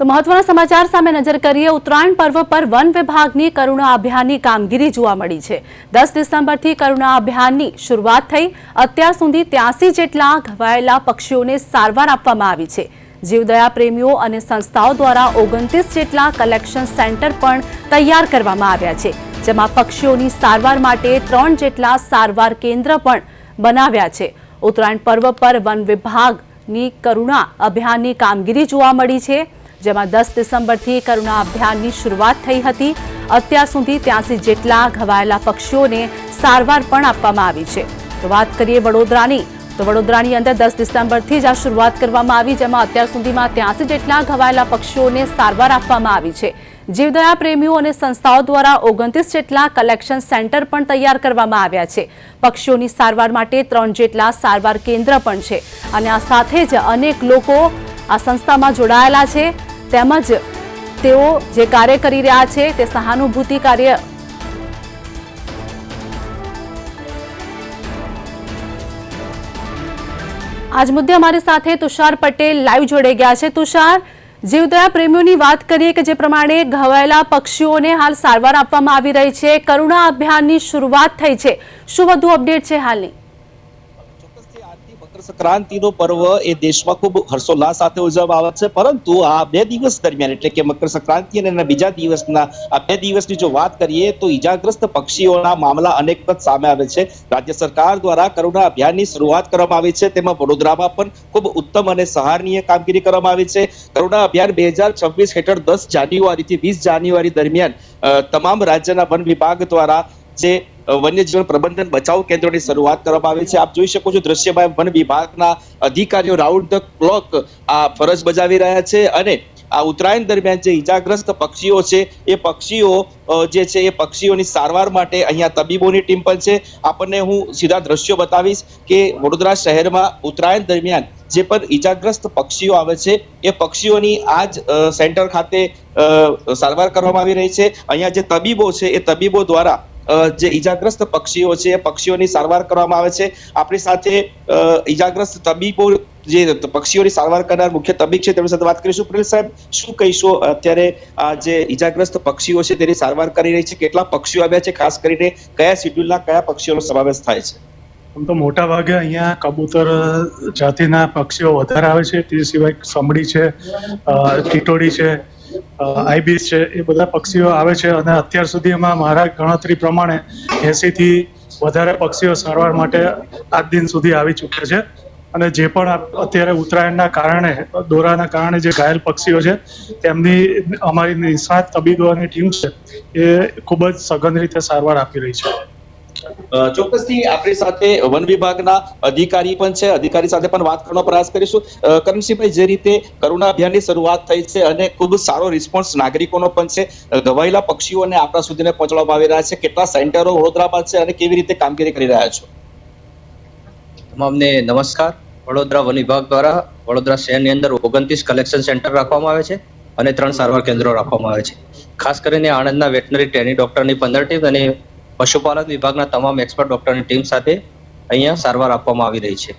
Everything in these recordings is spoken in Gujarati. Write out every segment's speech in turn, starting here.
તો મહત્વના સમાચાર સામે નજર કરીએ, ઉત્તરાયણ પર્વ પર વન વિભાગની કરુણા અભિયાનની કામગીરી જોવા મળી છે. દસ ડિસેમ્બરથી કરુણા અભિયાનની શરૂઆત થઈ, અત્યાર સુધી ત્યાસી જેટલા ઘવાયેલા પક્ષીઓને સારવાર આપવામાં આવી છે. જીવદયા પ્રેમીઓ અને સંસ્થાઓ દ્વારા ઓગણત્રીસ જેટલા કલેક્શન સેન્ટર પણ તૈયાર કરવામાં આવ્યા છે, જેમાં પક્ષીઓની સારવાર માટે ત્રણ જેટલા સારવાર કેન્દ્ર પણ બનાવ્યા છે. ઉત્તરાયણ પર્વ પર વન વિભાગની કરુણા અભિયાનની કામગીરી જોવા મળી છે. જેમાં દસ ડિસેમ્બરથી કરુણા અભિયાનની શરૂઆત થઈ હતી. અત્યાર સુધી ત્યાંસી જેટલા ઘવાયેલા પક્ષીઓને સારવાર પણ આપવામાં આવી છે. તો વાત કરીએ વડોદરાની. તો વડોદરાની અંદર દસ ડિસેમ્બરથી જ આ શરૂઆત કરવામાં આવી, જેમાં અત્યાર સુધીમાં ત્યાંસી જેટલા ઘવાયેલા પક્ષીઓને સારવાર આપવામાં આવી છે. જીવદયા પ્રેમીઓ અને સંસ્થાઓ દ્વારા ઓગણત્રીસ જેટલા કલેક્શન સેન્ટર પણ તૈયાર કરવામાં આવ્યા છે. પક્ષીઓની સારવાર માટે ત્રણ જેટલા સારવાર કેન્દ્ર પણ છે. અને આ સાથે જ અનેક લોકો આ સંસ્થામાં જોડાયેલા છે. તેમજ તેઓ જે કાર્ય કરી રહ્યા છે તે સહાનુભૂતિ કાર્ય આજ મુદ્દે અમારી સાથે તુષાર પટેલ લાઈવ જોડાઈ ગયા છે. તુષાર, જીવદયા પ્રેમીઓની વાત કરીએ કે જે પ્રમાણે ઘવાયેલા પક્ષીઓને હાલ સારવાર આપવામાં આવી રહી છે. કરુણા અભિયાનની શરૂઆત થઈ છે. શું વધુ અપડેટ છે હાલની? સંક્રાંતિનો પર્વ એ દેશમાં ખૂબ હર્ષોલ્લાસ સાથે ઉજવવામાં આવે છે. પરંતુ આ બે દિવસ દરમિયાન, એટલે કે મકર સંક્રાંતિ અને બીજા દિવસના, આ બે દિવસની જો વાત કરીએ તો ઈજાગ્રસ્ત પક્ષીઓના મામલા અનેક સામે આવે છે. રાજ્ય સરકાર દ્વારા કરુણા અભિયાનની શરૂઆત કરવામાં આવી છે. તેમાં વડોદરામાં પણ ખૂબ ઉત્તમ અને સહારનીય કામગીરી કરવામાં આવી છે. કરુણા અભિયાન બે હજાર છવ્વીસ હેઠળ દસ જાન્યુઆરીથી વીસ જાન્યુઆરી દરમિયાન તમામ રાજ્યના વન વિભાગ દ્વારા જે વન્યજીવન પ્રબંધન બચાવ કેન્દ્રોની શરૂઆત કરવામાં આવી છે. આપ જોઈ શકો છો દ્રશ્યમાં વન વિભાગના અધિકારીઓ રાઉન્ડ ધ ક્લોક આ ફરજ બજાવી રહ્યા છે અને આ ઉત્તરાયણ દરમિયાન જે ઈજાગ્રસ્ત પક્ષીઓ છે, એ પક્ષીઓ જે છે, એ પક્ષીઓની સારવાર માટે અહીંયા તબીબોની ટીમ પણ છે. આપણને હું સીધા દ્રશ્યો બતાવીશ કે વડોદરા શહેરમાં ઉત્તરાયણ દરમિયાન જે પણ ઈજાગ્રસ્ત પક્ષીઓ આવે છે, એ પક્ષીઓની આ જ સેન્ટર ખાતે સારવાર કરવામાં આવી રહી છે. અહીંયા જે તબીબો છે, એ તબીબો દ્વારા જે ઈજાગ્રસ્ત પક્ષીઓ છે, એ પક્ષીઓની સારવાર કરવામાં આવે છે. આપણી સાથે ઈજાગ્રસ્ત તબીબો જે પક્ષીઓની સારવાર કરનાર મુખ્ય તબીબ છે, તેમની સાથે વાત કરીશું. પ્રિલ સાહેબ, શું કહીશો? અત્યારે આ જે ઈજાગ્રસ્ત પક્ષીઓ છે, તેની સારવાર કરી રહી છે. કેટલા પક્ષીઓ આવ્યા છે? ખાસ કરીને કયા શિડ્યુલના કયા પક્ષીઓનો સમાવેશ થાય છે? આમ તો મોટા ભાગે અહીંયા કબૂતર જાતિના પક્ષીઓ વધારે આવે છે. તે સિવાય સમડી છે ટીટોડી છે આઈબીસ છે, એ બધા પક્ષીઓ આવે છે અને અત્યાર સુધીમાં મારા ગણતરી પ્રમાણે એસીથી વધારે પક્ષીઓ સારવાર માટે આજ દિન સુધી આવી ચૂક્યા છે. અને જે પણ અત્યારે ઉત્તરાયણના કારણે, દોરાના કારણે જે ઘાયલ પક્ષીઓ છે, તેમની અમારી નિષ્ણાત તબીબોની ટીમ છે, એ ખૂબ જ સઘન રીતે સારવાર આપી રહી છે. ચોક્કસથી આપણી સાથે વન વિભાગના અધિકારી પણ છે. અધિકારી સાથે પણ વાત કરવાનો પ્રયાસ કરીશું. કરમસિંહભાઈ જે રીતે કરુણા અભિયાનની શરૂઆત થઈ છે અને ખૂબ સારો રિસ્પોન્સ નાગરિકોનો પણ છે ઘવાયેલા પક્ષીઓને આપણા સુધીને પહોંચાડવામાં આવી રહ્યા છે. કેટલા સેન્ટરો વડોદરામાં છે અને કેવી રીતે કામગીરી કરી રહ્યા છો? તમામને નમસ્કાર. વડોદરા વન વિભાગ દ્વારા વડોદરા શહેરની અંદર ઓગણત્રીસ કલેક્શન સેન્ટર રાખવામાં આવે છે અને ત્રણ સારવાર કેન્દ્રો રાખવામાં આવે છે. ખાસ કરીને આણંદના વેટનરી ટ્રેનિંગ ડોક્ટરની પંદર ટીમ અને પશુપાલન વિભાગના તમામ એક્સપર્ટ ડોક્ટરની ટીમ સાથે અહીંયા સારવાર આપવામાં આવી રહી છે.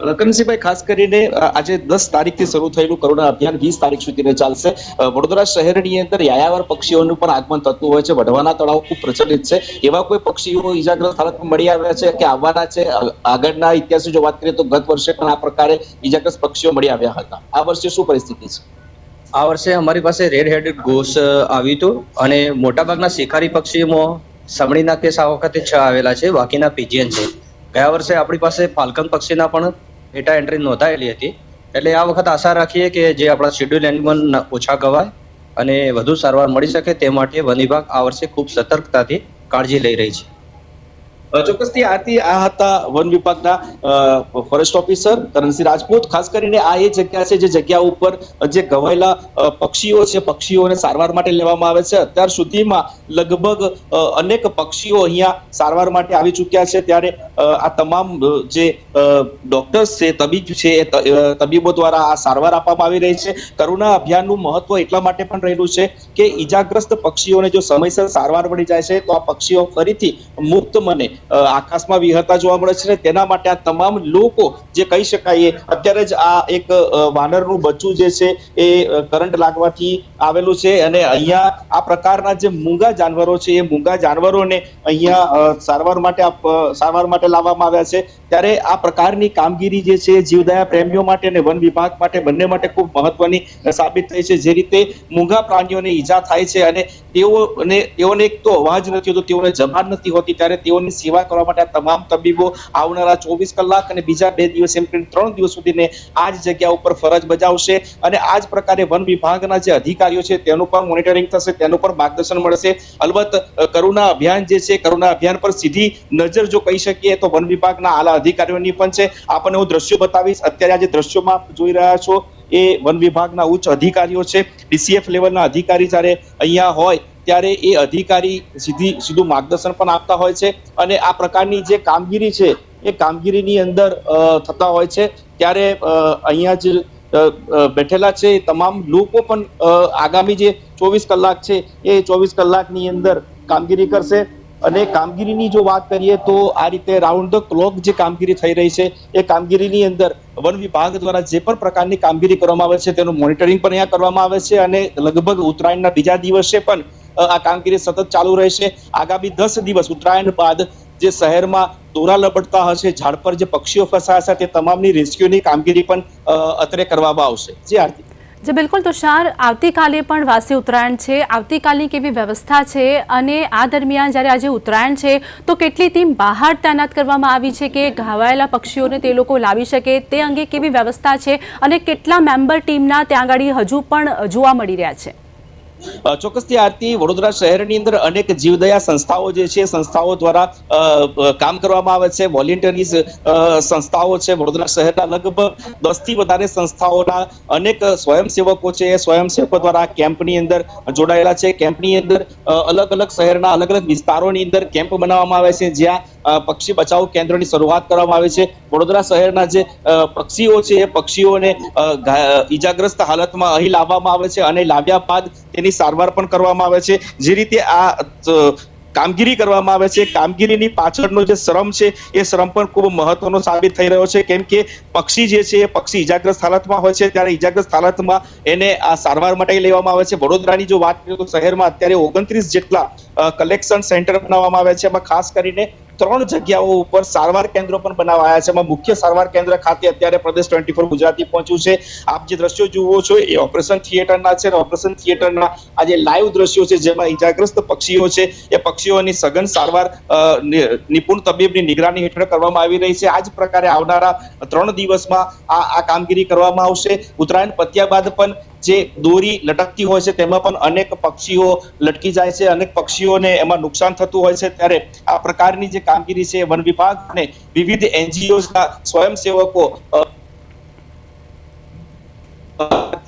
અ, ખાસ કરીને આજે દસ તારીખથી શરૂ થયેલું કરુણા અભિયાન વીસ તારીખ સુધીને ચાલશે. વડોદરા શહેરની અંદર યાયાવર પક્ષીઓનું પણ આગમન થતું હોય છે. વઢવાના તળાવ ખૂબ પ્રચલિત છે. એવા કોઈ પક્ષીઓ ઇજાગ્રસ્ત હાલતમાં મળી આવ્યા છે કે આવવાના છે? આગળના ઇતિહાસની જો વાત કરીએ તો ગત વર્ષે પણ આ પ્રકારે ઈજાગ્રસ્ત પક્ષીઓ મળી આવ્યા હતા. આ વર્ષે શું પરિસ્થિતિ છે? આ વર્ષે અમારી પાસે રેડ હેડેડ ઘોસ આવ્યું હતું અને મોટાભાગના શિકારી પક્ષીઓમાં સમણીના કેસ આ વખતે છ આવેલા છે, બાકીના પીજીએન છે. ગયા વર્ષે આપણી પાસે ફાલ્કન પક્ષીના પણ ડેટા એન્ટ્રી નોંધાયેલી હતી. એટલે આ વખત આશા રાખીએ કે જે આપણા શેડ્યુલ એનિમલ ઓછા ગવાય અને વધુ સારવાર મળી શકે તે માટે વન વિભાગ આ વર્ષે ખૂબ સતર્કતાથી કાળજી લઈ રહી છે. ચોક્કસથી આથી આ હતા વન વિભાગના ફોરેસ્ટ ઓફિસર કરણસિંહ રાજપૂત. ખાસ કરીને આ એ જગ્યા છે જે જગ્યા ઉપર જે ઘવાયેલા પક્ષીઓ છે, પક્ષીઓને સારવાર માટે લેવામાં આવે છે. અત્યાર સુધીમાં લગભગ અનેક પક્ષીઓ અહીંયા સારવાર માટે આવી ચૂક્યા છે. ત્યારે આ તમામ જે ડોક્ટર્સ છે, તબીબ છે તબીબો દ્વારા આ સારવાર આપવામાં આવી રહી છે. કરુણા અભિયાનનું મહત્વ એટલા માટે પણ રહેલું છે કે ઈજાગ્રસ્ત પક્ષીઓને જો સમયસર સારવાર મળી જાય છે, તો આ પક્ષીઓ ફરીથી મુક્ત મને આકાશમાં વિહરતા જોવા મળે છે તેના માટે આ તમામ લોકો જે કહી શકાય અત્યારે જ આ એક વાનરનું બચ્ચું જે છે એ કરંટ લાગવાથી આવેલું છે અને અહીંયા આ પ્રકારના જે મૂંગા જાનવરો છે, એ મૂંગા જાનવરોને અહીંયા સારવાર માટે સારવાર માટે લાવવામાં આવ્યા છે. ત્યારે આ પ્રકારની કામગીરી જે છે, જીવદયા પ્રેમીઓ માટે અને વન વિભાગ માટે બંને માટે ખૂબ મહત્વની સાબિત થઈ છે. જે રીતે મૂંગા પ્રાણીઓને ઈજા થાય છે અને તેઓને તેઓને એક તો અવાજ નથી હોતો, તેઓને જબાન નથી હોતી. ત્યારે તેઓની સેવા કરવા માટે આ તમામ તબીબો આવનારા ચોવીસ કલાક અને બીજા બે દિવસ એમ કરીને ત્રણ દિવસ સુધીને આ જ જગ્યા ઉપર ફરજ બજાવશે અને આ જ પ્રકારે વન વિભાગના જે અધિકારીઓ છે, તેનું પણ મોનિટરિંગ થશે, તેનું પણ માર્ગદર્શન મળશે. અલબત્ત કરુણા અભિયાન જે છે, કરુણા અભિયાન પર સીધી નજર જો કહી શકીએ તો વન વિભાગના આલા અધિકારીઓની પણ છે. આપણને હું દ્રશ્યો બતાવીશ. અત્યારે આ જે દ્રશ્યોમાં જોઈ રહ્યા છો, એ વન વિભાગના ઉચ્ચ અધિકારીઓ છે. ડીસીએફ લેવલના અધિકારી જ્યારે અહીંયા હોય, ત્યારે એ અધિકારી સીધી, સીધું માર્ગદર્શન પણ આપતા હોય છે અને આ પ્રકારની જે કામગીરી છે, એ કામગીરીની અંદર થતા હોય છે. ત્યારે અહીંયા જ બેઠેલા છે તમામ લોકો પણ આગામી જે ચોવીસ કલાક છે, એ ચોવીસ કલાકની અંદર કામગીરી કરશે. અને કામગીરીની જો વાત કરીએ તો આ રીતે રાઉન્ડ ધ ક્લોક જે કામગીરી થઈ રહી છે, એ કામગીરીની અંદર વન વિભાગ દ્વારા જે પણ પ્રકારની કામગીરી કરવામાં આવે છે, તેનું મોનિટરિંગ પણ અહીંયા કરવામાં આવે છે અને લગભગ ઉત્તરાયણના બીજા દિવસે પણ આ કામગીરી સતત ચાલુ રહેશે. આગામી દસ દિવસ ઉત્તરાયણ બાદ જે શહેરમાં દોરા લપટતા હશે, ઝાડ પર જે પક્ષીઓ ફસાયા છે તે તમામની રેસ્ક્યુની કામગીરી પણ અત્રે કરવામાં આવશે. જી આરતી જે, બિલકુલ તુષાર આવતીકાલે પણ વાસી ઉત્તરાયણ છે. આવતીકાલની કેવી વ્યવસ્થા છે અને આ દરમિયાન જ્યારે આજે ઉત્તરાયણ છે, તો કેટલી ટીમ બહાર તૈનાત કરવામાં આવી છે કે ઘાવાયેલા પક્ષીઓને તે લોકો લાવી શકે, તે અંગે કેવી વ્યવસ્થા છે અને કેટલા મેમ્બર ટીમના ત્યાં આગળ હજુ પણ જોવા મળી રહ્યા છે? ચોક્કસથી આરતી, વડોદરા શહેરની અંદર અનેક જીવદયા સંસ્થાઓ જે છે, સંસ્થાઓ દ્વારા કામ કરવામાં આવે છે. વોલેન્ટરીઝ સંસ્થાઓ છે વડોદરા શહેરના લગભગ દસથી વધારે સંસ્થાઓના અનેક સ્વયંસેવકો છે. સ્વયંસેવકો દ્વારા કેમ્પની અંદર જોડાયેલા છે. કેમ્પની અંદર અલગ અલગ શહેરના અલગ અલગ વિસ્તારોની અંદર કેમ્પ બનાવવામાં આવે છે. જ્યાં પક્ષી બચાવ કેન્દ્રની શરૂઆત કરવામાં આવે છે. વડોદરા શહેરના જે પક્ષીઓ છે, એ પક્ષીઓને ઈજાગ્રસ્ત હાલતમાં અહીં લાવવામાં આવે છે અને લાવ્યા બાદ તેની સારવાર પણ કરવામાં આવે છે. જે રીતે આ કામગીરી કરવામાં આવે છે, કામગીરીની પાછળનો જે શ્રમ છે, એ શ્રમ પણ ખૂબ મહત્વનો સાબિત થઈ રહ્યો છે. કેમ કે પક્ષી જે છે, એ પક્ષી ઈજાગ્રસ્ત હાલતમાં હોય છે, ત્યારે ઈજાગ્રસ્ત હાલતમાં એને આ સારવાર માટે લેવામાં આવે છે. વડોદરાની જો વાત કરીએ તો શહેરમાં અત્યારે ઓગણત્રીસ જેટલા કલેક્શન સેન્ટર બનાવવામાં આવ્યા છે. એમાં ખાસ કરીને ત્રણ જગ્યાઓ ઉપર સારવાર કેન્દ્રો પણ બનાવાયા છે. એમાં મુખ્ય સારવાર કેન્દ્ર ખાતે અત્યારે પ્રદેશ ટ્વેન્ટી ફોર ગુજરાતી પહોંચ્યું છે. આપ જે દ્રશ્યો જુઓ છો, એ ઓપરેશન થિયેટરના છે ઓપરેશન થિયેટરના આ જે લાઈવ દ્રશ્યો છે, જેમાં ઈજાગ્રસ્ત પક્ષીઓ છે, એ પક્ષીઓની સઘન સારવાર નિપુણ તબીબની નિગરાની હેઠળ કરવામાં આવી રહી છે. આ જ પ્રકારે આવનારા ત્રણ દિવસમાં આ આ કામગીરી કરવામાં આવશે. ઉત્તરાયણ પત્યા બાદ પણ જે દોરી લટકતી હોય છે, તેમાં પણ અનેક પક્ષીઓ લટકી જાય છે, અનેક પક્ષીઓને એમાં નુકસાન થતું હોય છે. ત્યારે આ પ્રકારની જે કામગીરી છે, વન વિભાગ અને વિવિધ એનજીઓ સ્વયંસેવકો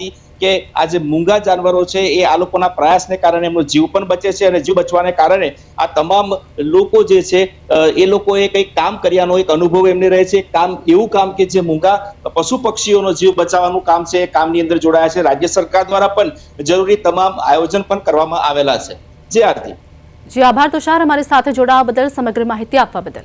હતી કે આ જે મૂંગા જાનવરો છે, એ આ લોકોના પ્રયાસને કારણે એમનો જીવ પણ બચે છે અને જીવ બચવાને કારણે આ તમામ લોકો જે છે એ લોકોએ કંઈક કામ કર્યાનો એક અનુભવ એમને રહે છે. કામ એવું કામ કે જે મૂંગા પશુ પક્ષીઓનો જીવ બચાવવાનું કામ છે, એ કામની અંદર જોડાયા છે. રાજ્ય સરકાર દ્વારા પણ જરૂરી તમામ આયોજન પણ કરવામાં આવેલા છે. જે આરતી જી આભાર, તુષાર. અમારી સાથે જોડાવા બદલ સમગ્ર માહિતી આપવા બદલ.